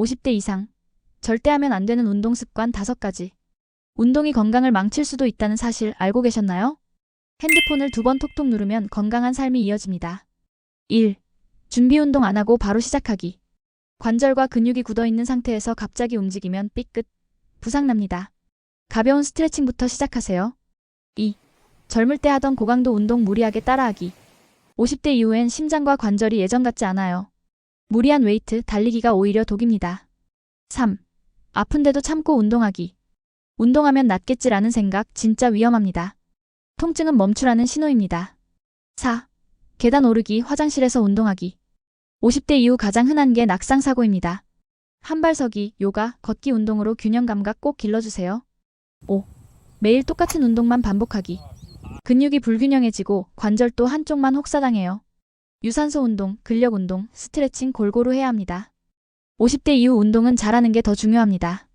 50대 이상. 절대 하면 안 되는 운동 습관 5가지. 운동이 건강을 망칠 수도 있다는 사실 알고 계셨나요? 핸드폰을 두 번 톡톡 누르면 건강한 삶이 이어집니다. 1. 준비 운동 안 하고 바로 시작하기. 관절과 근육이 굳어 있는 상태에서 갑자기 움직이면 삐끗, 부상납니다. 가벼운 스트레칭부터 시작하세요. 2. 젊을 때 하던 고강도 운동 무리하게 따라하기. 50대 이후엔 심장과 관절이 예전 같지 않아요. 무리한 웨이트, 달리기가 오히려 독입니다. 3. 아픈데도 참고 운동하기. 운동하면 낫겠지라는 생각 진짜 위험합니다. 통증은 멈추라는 신호입니다. 4. 계단 오르기, 화장실에서 운동하기. 50대 이후 가장 흔한 게 낙상사고입니다. 한발서기, 요가, 걷기 운동으로 균형 감각 꼭 길러주세요. 5. 매일 똑같은 운동만 반복하기. 근육이 불균형해지고 관절 도 한쪽만 혹사당해요. 유산소 운동, 근력 운동, 스트레칭 골고루 해야 합니다. 50대 이후 운동은 잘하는 게 더 중요합니다.